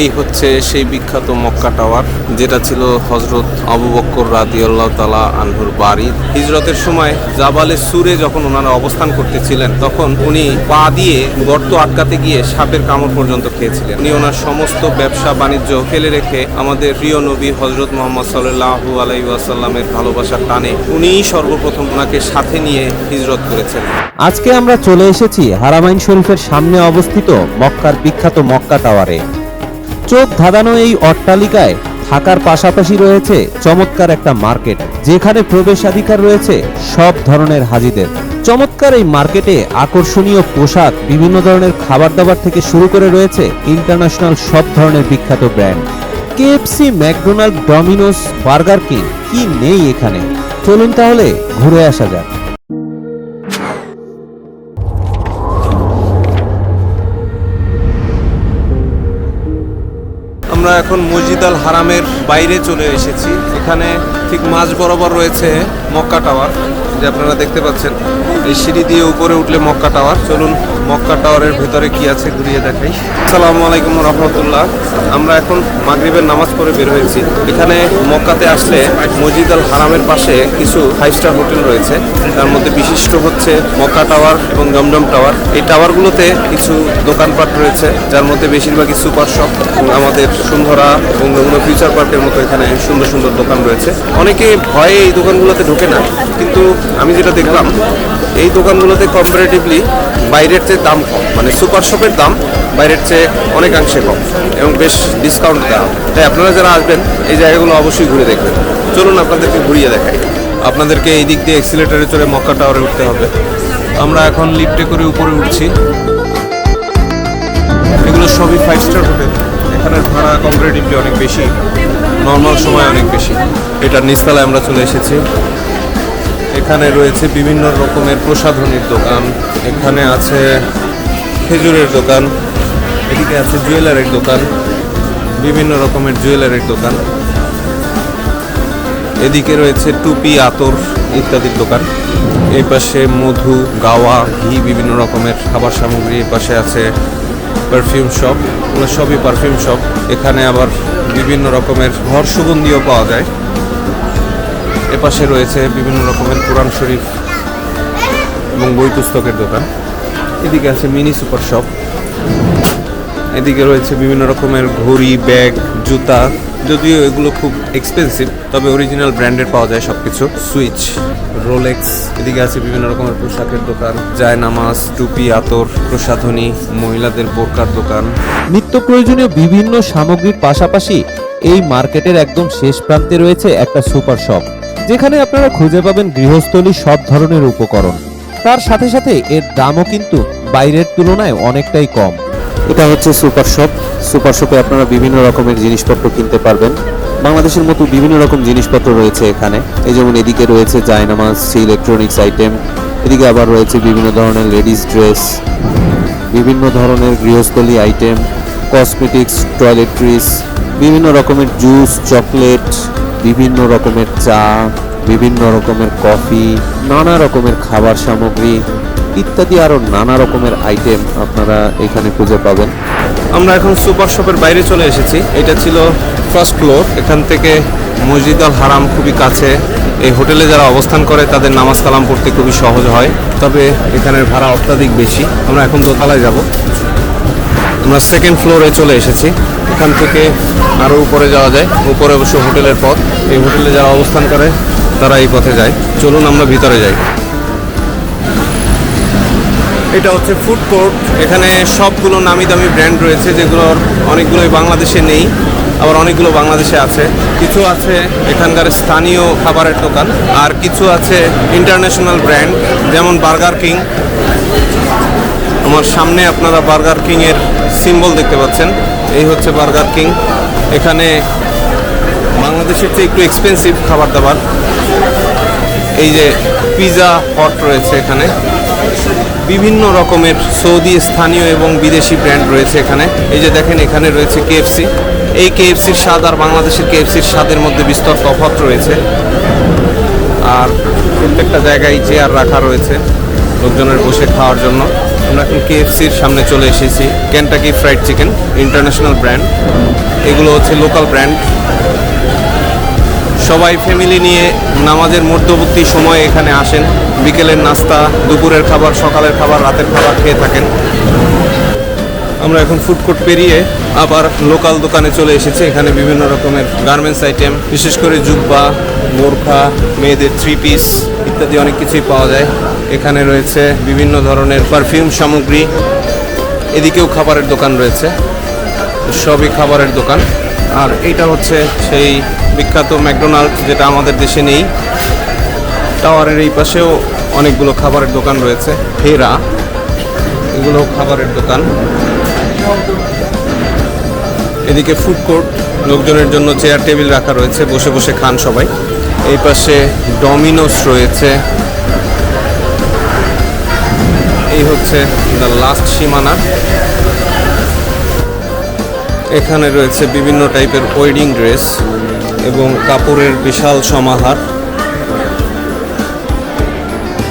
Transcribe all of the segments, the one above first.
এই হচ্ছে সেই বিখ্যাত মক্কা টাওয়ার, যেটা ছিল হজরত আবু বক্কর রাদিয়াল্লাহ তালা আনহুর বাড়ি। হিজরতের সময় জাবালে সুরে যখন ওনারা অবস্থান করতেছিলেন, তখন উনি পা দিয়ে গর্ত আটকাতে গিয়ে সাপের কামড় পর্যন্ত খেয়েছিলেন। উনি ওনার সমস্ত ব্যবসা বাণিজ্য ফেলে রেখে আমাদের প্রিয় নবী হজরত মোহাম্মদ সাল্লাহু আলাই ওয়াসাল্লামের ভালোবাসার টানে, উনিই সর্বপ্রথম ওনাকে সাথে নিয়ে হিজরত করেছেন। আজকে আমরা চলে এসেছি হারামাইন শরীফের সামনে অবস্থিত মক্কার বিখ্যাত মক্কা টাওয়ারে। চোখ ধাঁধানো এই অট্টালিকায় থাকার পাশাপাশি রয়েছে চমৎকার একটা মার্কেট, যেখানে প্রবেশাধিকার রয়েছে সব ধরনের হাজিদের। চমৎকার এই মার্কেটে আকর্ষণীয় পোশাক, বিভিন্ন ধরনের খাবার দাবার থেকে শুরু করে রয়েছে ইন্টারন্যাশনাল সব ধরনের বিখ্যাত brand. KFC McDonald Domino's Burger King কি নেই এখানে? চলুন তাহলে ঘুরে আসা যাক। আমরা এখন মসজিদ আল হারামের বাইরে চলে এসেছি। এখানে ঠিক মাঝ বরাবর রয়েছে মক্কা টাওয়ার। যে আপনারা দেখতে পাচ্ছেন, এই সিঁড়ি দিয়ে উপরে উঠলে মক্কা টাওয়ার। চলুন, মক্কা টাওয়ারের ভেতরে কি আছে ঘুরিয়ে দেখাই। আসসালামু আলাইকুম রহমতুল্লাহ। আমরা এখন মাগরিবের নামাজ পড়ে বের হয়েছি। এখানে মক্কাতে আসলে মসজিদ আল হারামের পাশে কিছু ফাইভ স্টার হোটেল রয়েছে। তার মধ্যে বিশিষ্ট হচ্ছে মক্কা টাওয়ার এবং দমদম টাওয়ার। এই টাওয়ারগুলোতে কিছু দোকানপাট রয়েছে, যার মধ্যে বেশিরভাগই সুপার শপ। এবং আমাদের সুন্দরা এবং যমুনা ফিউচার পার্কের মতো এখানে সুন্দর সুন্দর দোকান রয়েছে। অনেকে ভয়ে এই দোকানগুলোতে ঢোকে না, কিন্তু আমি যেটা দেখলাম, এই দোকানগুলোতে কম্পারেটিভলি বাইরের চেয়ে দাম কম। মানে সুপার শপের দাম বাইরের চেয়ে অনেকাংশে কম এবং বেশ ডিসকাউন্ট দেওয়া। তাই আপনারা যারা আসবেন, এই জায়গাগুলো অবশ্যই ঘুরে দেখবেন। চলুন আপনাদেরকে ঘুরিয়ে দেখাই। আপনাদেরকে এই দিক দিয়ে এক্সিলেটারে চড়ে মক্কা টাওয়ারে উঠতে হবে। আমরা এখন লিফটে করে উপরে উঠছি। এগুলো সবই ফাইভ স্টার হোটেল এখানের ভাড়া কম্পারেটিভলি অনেক বেশি নর্মাল সময় অনেক বেশি। এটার নিচতলায় আমরা চলে এসেছি। এখানে রয়েছে বিভিন্ন রকমের প্রসাধনীর দোকান। এখানে আছে খেজুরের দোকান, এদিকে আছে জুয়েলারির দোকান, বিভিন্ন রকমের জুয়েলারির দোকান। এদিকে রয়েছে টুপি, আতর ইত্যাদির দোকান। এই পাশে মধু, গাওয়া, ঘি, বিভিন্ন রকমের খাবার সামগ্রী। এই পাশে আছে পারফিউম শপ এগুলো সবই পারফিউম শপ এখানে আবার বিভিন্ন রকমের ঘর সুগন্ধিও পাওয়া যায়। এপাশে রয়েছে বিভিন্ন রকমের কোরআন শরীফ এবং বই পুস্তকের দোকান। এদিকে আছে মিনি সুপার শপ। এদিকে রয়েছে বিভিন্ন রকমের ঘড়ি, ব্যাগ, জুতা। যদিও এগুলো খুব এক্সপেন্সিভ তবে অরিজিনাল ব্র্যান্ডের পাওয়া যায় সব কিছু সুইচ রোলেক্স এদিকে আছে বিভিন্ন রকমের পোশাকের দোকান। জায়নামাজ, টুপি, আতর, প্রসাধনী, মহিলাদের বোরকার দোকান। নিত্য প্রয়োজনীয় বিভিন্ন সামগ্রীর পাশাপাশি এই মার্কেটের একদম শেষ প্রান্তে রয়েছে একটা সুপার শপ। যেখানে আপনারা খুঁজে পাবেন গৃহস্থলী সব ধরনের উপকরণ। তার সাথে সাথে এর দামও কিন্তু বাইরের তুলনায় অনেকটাই কম। এটা হচ্ছে সুপার শপ। সুপার শপে আপনারা বিভিন্ন রকমের জিনিসপত্র কিনতে পারবেন। বাংলাদেশের মতো বিভিন্ন রকম জিনিসপত্র রয়েছে এখানে। এই যেমন এদিকে রয়েছে জায়নামাজ ইলেকট্রনিক্স আইটেম এদিকে আবার রয়েছে বিভিন্ন ধরনের লেডিস ড্রেস বিভিন্ন ধরনের গৃহস্থলী আইটেম কসমেটিক্স টয়লেট্রিস বিভিন্ন রকমের জুস চকলেট বিভিন্ন রকমের চা, বিভিন্ন রকমের কফি, নানা রকমের খাবার সামগ্রী ইত্যাদি আরও নানা রকমের আইটেম আপনারা এখানে খুঁজে পাবেন। আমরা এখন সুপার শপের বাইরে চলে এসেছি। এটা ছিল ফার্স্ট ফ্লোর এখান থেকে মসজিদ আল হারাম খুবই কাছে। এই হোটেলে যারা অবস্থান করে, তাদের নামাজ কালাম পড়তে খুবই সহজ হয়। তবে এখানের ভাড়া অত্যাধিক বেশি। আমরা এখন দোতলায় যাব। আমরা সেকেন্ড ফ্লোরে চলে এসেছি। এখান থেকে আরও উপরে যাওয়া যায়। উপরে অবশ্য হোটেলের পথ। এই হোটেলে যারা অবস্থান করে, তারা এই পথে যায়। চলুন আমরা ভিতরে যাই। এটা হচ্ছে ফুড কোর্ট এখানে সবগুলো নামি দামি ব্র্যান্ড রয়েছে যেগুলোর অনেকগুলোই বাংলাদেশে নেই, আবার অনেকগুলো বাংলাদেশে আছে। কিছু আছে এখানকার স্থানীয় খাবারের দোকান, আর কিছু আছে ইন্টারন্যাশনাল ব্র্যান্ড যেমন বার্গার কিং আমার সামনে আপনারা বার্গার কিং এর সিম্বল দেখতে পাচ্ছেন। এই হচ্ছে বার্গার কিং এখানে বাংলাদেশের চেয়ে একটু এক্সপেন্সিভ খাবার দাবার। এই যে পিজা হট রয়েছে এখানে। বিভিন্ন রকমের সৌদি, স্থানীয় এবং বিদেশি ব্র্যান্ড রয়েছে এখানে। এই যে দেখেন, এখানে রয়েছে কেএফসি এই কেএফসির স্বাদ আর বাংলাদেশের কেএফসির স্বাদের মধ্যে বিস্তর তফাত রয়েছে। আর প্রত্যেকটা জায়গায় চেয়ার রাখা রয়েছে। লোকজনের বসে খাওয়ার জন্য। আমরা এখন কেএফসির সামনে চলে এসেছি। Kentucky fried chicken international brand এগুলো হচ্ছে লোকাল ব্র্যান্ড সবাই ফ্যামিলি নিয়ে নামাজের মধ্যবর্তী সময়ে এখানে আসেন। বিকেলের নাস্তা, দুপুরের খাবার, সকালের খাবার, রাতের খাবার খেয়ে থাকেন। আমরা এখন ফুড কোর্ট পেরিয়ে আবার লোকাল দোকানে চলে এসেছি। এখানে বিভিন্ন রকমের গার্মেন্টস আইটেম বিশেষ করে জুব্বা, বোরখা, মেয়েদের থ্রি পিস ইত্যাদি অনেক কিছুই পাওয়া যায়। এখানে রয়েছে বিভিন্ন ধরনের পারফিউম সামগ্রী, এদিকেও খাবারের দোকান রয়েছে। সবই খাবারের দোকান। আর এইটা হচ্ছে সেই বিখ্যাত ম্যাকডোনাল্ড, যেটা আমাদের দেশে নেই। টাওয়ারের এই পাশেও অনেকগুলো খাবারের দোকান রয়েছে। হেরা এগুলো খাবারের দোকান। এদিকে ফুড কোর্ট লোকজনের জন্য চেয়ার টেবিল রাখা রয়েছে, বসে বসে খান সবাই। এই পাশে ডমিনোস রয়েছে। এই হচ্ছে দ্য লাস্ট সীমানা। এখানে রয়েছে বিভিন্ন টাইপের ওয়েডিং ড্রেস এবং কাপড়ের বিশাল সমাহার।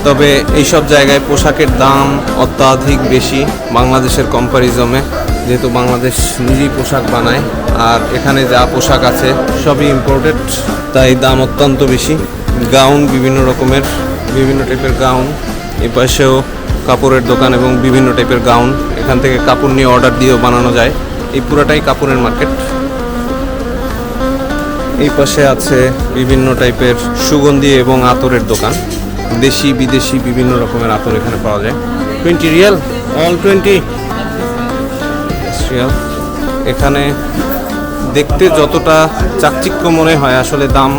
তবে এইসব জায়গায় পোশাকের দাম অত্যাধিক বেশি বাংলাদেশের কম্পারিজমে যেহেতু বাংলাদেশ নিজেই পোশাক বানায়, আর এখানে যা পোশাক আছে সবই ইম্পোর্টেড তাই দাম অত্যন্ত বেশি। গাউন বিভিন্ন রকমের, বিভিন্ন টাইপের গাউন, এ পাশেও কাপড়ের দোকান এবং বিভিন্ন টাইপের গাউন। এখান থেকে কাপড় নিয়ে অর্ডার দিয়েও বানানো যায়। এই পুরাটাই কাপড়ের মার্কেট এই পাশে আছে বিভিন্ন টাইপের সুগন্ধি এবং আতরের দোকান। দেশি বিদেশি বিভিন্ন রকমের আতর এখানে পাওয়া যায়। Twenty riyal all twenty riyal এখানে দেখতে যতটা চাকচিক্য মনে হয়, আসলে দাম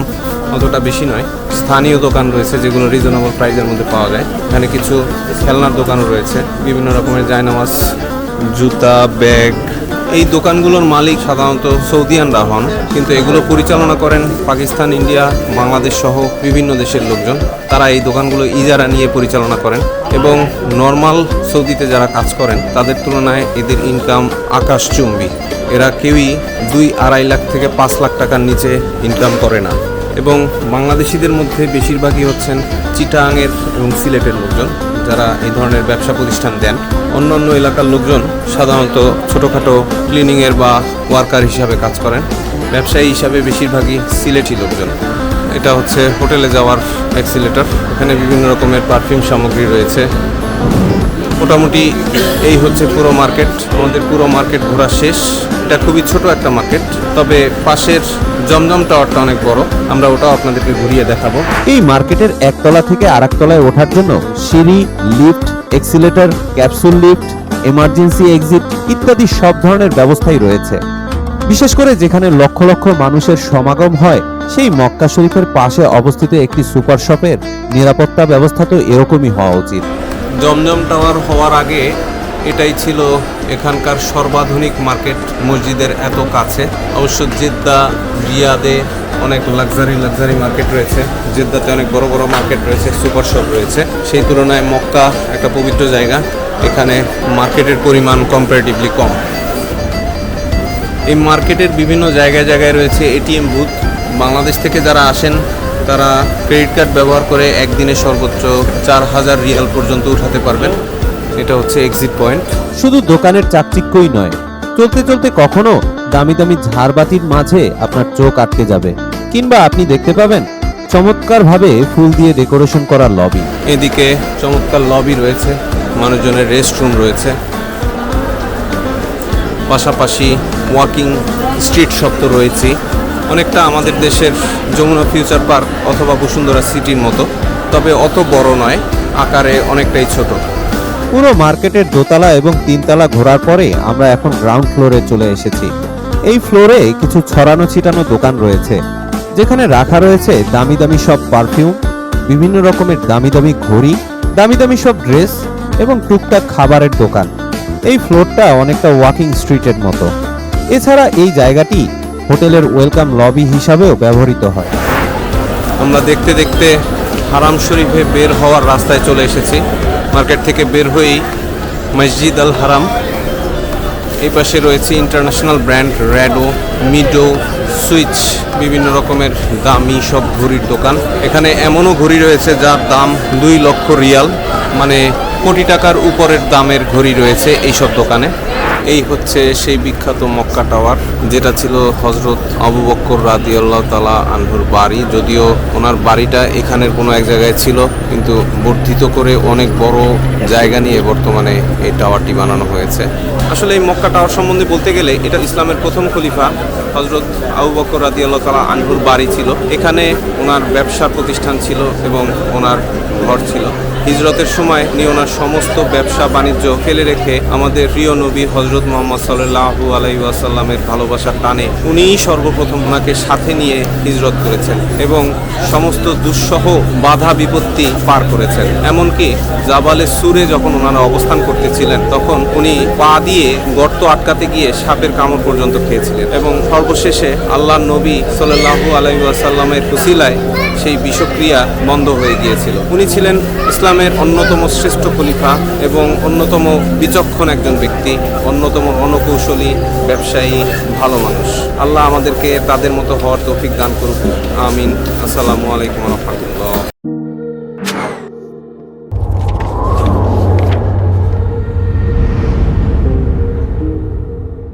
অতটা বেশি নয়। স্থানীয় দোকান রয়েছে যেগুলো রিজনেবল প্রাইজের মধ্যে পাওয়া যায়। এখানে কিছু খেলনার দোকানও রয়েছে। বিভিন্ন রকমের জায়নামাজ জুতা ব্যাগ এই দোকানগুলোর মালিক সাধারণত সৌদিয়ানরা হন কিন্তু এগুলো পরিচালনা করেন পাকিস্তান, ইন্ডিয়া, বাংলাদেশ সহ বিভিন্ন দেশের লোকজন। তারা এই দোকানগুলো ইজারা নিয়ে পরিচালনা করেন এবং নর্মাল সৌদিতে যারা কাজ করেন, তাদের তুলনায় এদের ইনকাম আকাশ আকাশচুম্বী। এরা কেউই দুই আড়াই লাখ থেকে পাঁচ লাখ টাকার নিচে ইনকাম করে না। এবং বাংলাদেশিদের মধ্যে বেশিরভাগই হচ্ছেন চিটাংয়ের এবং সিলেটের লোকজন। যারা এই ধরনের ব্যবসা প্রতিষ্ঠান দেন, অন্য অন্য এলাকার লোকজন সাধারণত ছোটোখাটো ক্লিনিংয়ের বা ওয়ার্কার হিসাবে কাজ করেন। ব্যবসায়ী হিসাবে বেশিরভাগই সিলেটি লোকজন। এটা হচ্ছে হোটেলে যাওয়ার অ্যাক্সিলেটর এখানে বিভিন্ন রকমের পারফিউম সামগ্রী রয়েছে। মোটামুটি এই হচ্ছে পুরো মার্কেট। আমাদের পুরো মার্কেট ঘোরা শেষ। এটা খুবই ছোট একটা মার্কেট, তবে পাশের জমজম টাওয়ারটা অনেক বড়। আমরা ওটাও আপনাদেরকে ঘুরিয়ে দেখাবো। এই মার্কেটের একতলা থেকে আর তলায় ওঠার জন্য সিঁড়ি, lift, escalator, capsule lift, emergency exit ইত্যাদি সব ধরনের ব্যবস্থাই রয়েছে। বিশেষ করে যেখানে লক্ষ লক্ষ মানুষের সমাগম হয়, সেই মক্কা শরীফের পাশে অবস্থিত একটি সুপার শপের নিরাপত্তা ব্যবস্থা তো এরকমই হওয়া উচিত। জমজম টাওয়ার হওয়ার আগে এটাই ছিল এখানকার সর্বাধুনিক মার্কেট মসজিদের এত কাছে। অবশ্য জেদ্দা, রিয়াদে অনেক লাক্সারি লাক্সারি মার্কেট রয়েছে। জেদ্দাতে অনেক বড় বড় মার্কেট রয়েছে, সুপার শপ রয়েছে। সেই তুলনায় মক্কা একটা পবিত্র জায়গা। এখানে মার্কেটের পরিমাণ কম্পারেটিভলি কম। এই মার্কেটের বিভিন্ন জায়গায় জায়গায় রয়েছে এটিএম বুথ বাংলাদেশ থেকে যারা আসেন তারা ক্রেডিট কার্ড ব্যবহার করে একদিনে সর্বোচ্চ চার হাজার রিয়াল পর্যন্ত উঠাতে পারবেন। এটা হচ্ছে এক্সিট পয়েন্ট শুধু দোকানের চাকচিক্যই নয় চলতে চলতে কখনো দামি দামি ঝাড়বাতির মাঝে আপনার চোখ আটকে যাবে। কিংবা আপনি দেখতে পাবেন চমৎকারভাবে ফুল দিয়ে ডেকোরেশন করা লবি। এদিকে চমৎকার লবি রয়েছে মানুষজনের রেস্টরুম রয়েছে। পাশাপাশি ওয়াকিং স্ট্রিট শপ তো রয়েছেই। অনেকটা আমাদের দেশের যমুনা ফিউচার পার্ক অথবা বসুন্ধরা সিটির মতো, তবে অত বড় নয়, আকারে অনেকটাই ছোট। পুরো মার্কেটের দোতলা এবং তিনতলা ঘোরার পরে আমরা এখন গ্রাউন্ড ফ্লোরে চলে এসেছি। এই ফ্লোরে কিছু ছড়ানো ছিটানো দোকান রয়েছে, যেখানে রাখা রয়েছে দামি দামি সব পারফিউম, বিভিন্ন রকমের দামি দামি ঘড়ি, দামি দামি সব ড্রেস এবং টুকটাক খাবারের দোকান। এই ফ্লোরটা অনেকটা ওয়াকিং স্ট্রিটের মতো। এছাড়া এই জায়গাটি হোটেলের ওয়েলকাম লবি হিসাবেও ব্যবহৃত হয়। আমরা দেখতে দেখতে হারাম শরীফে বের হওয়ার রাস্তায় চলে এসেছি। মার্কেট থেকে বের হয়েই মসজিদ আল হারাম। এই পাশে রয়েছে international brand Rado Mido, Swiss, বিভিন্ন রকমের দামি সব ঘড়ির দোকান। এখানে এমনও ঘড়ি রয়েছে যার দাম দুই লক্ষ রিয়াল মানে কোটি টাকার উপরের দামের ঘড়ি রয়েছে এইসব দোকানে। এই হচ্ছে সেই বিখ্যাত মক্কা টাওয়ার, যেটা ছিল হজরত আবু বক্কর রাদিয়াল্লাহ তালা আনহুর বাড়ি। যদিও ওনার বাড়িটা এখানের কোনো এক জায়গায় ছিল, কিন্তু বর্ধিত করে অনেক বড় জায়গা নিয়ে বর্তমানে এই টাওয়ারটি বানানো হয়েছে। আসলে এই মক্কা টাওয়ার সম্বন্ধে বলতে গেলে এটা ইসলামের প্রথম খলিফা হজরত আবু বক্কর রাদিয়াল্লাহ তালা আনহুর বাড়ি ছিল। এখানে ওনার ব্যবসা প্রতিষ্ঠান ছিল এবং ওনার ঘর ছিল। হিজরতের সময় উনি ওনার সমস্ত ব্যবসা বাণিজ্য ফেলে রেখে আমাদের প্রিয় নবী হজরত মোহাম্মদ সাল্লাহু আলাইসাল্লামের ভালোবাসার টানে উনিই সর্বপ্রথম ওনাকে সাথে নিয়ে হিজরত করেছেন এবং সমস্ত দুঃসহ বাধা বিপত্তি পার করেছেন। এমনকি জাবালে সুরে যখন ওনারা অবস্থান করতেছিলেন, তখন উনি পা দিয়ে গর্ত আটকাতে গিয়ে সাপের কামড় পর্যন্ত খেয়েছিলেন এবং সর্বশেষে আল্লাহ নবী সাল্লাহু আলাইসাল্লামের কুসিলায় সেই বিষক্রিয়া বন্ধ হয়ে গিয়েছিল। উনি ছিলেন ইসলামের অন্যতম শ্রেষ্ঠ খলিফা এবং অন্যতম বিচক্ষণ একজন ব্যক্তি, অন্যতম অনকৌশলী ব্যবসায়ী, ভালো মানুষ। আল্লাহ আমাদেরকে তাদের মতো হওয়ার তৌফিক দান করুক। আমিন। আসসালামু আলাইকুম রহমতুল্লাহ।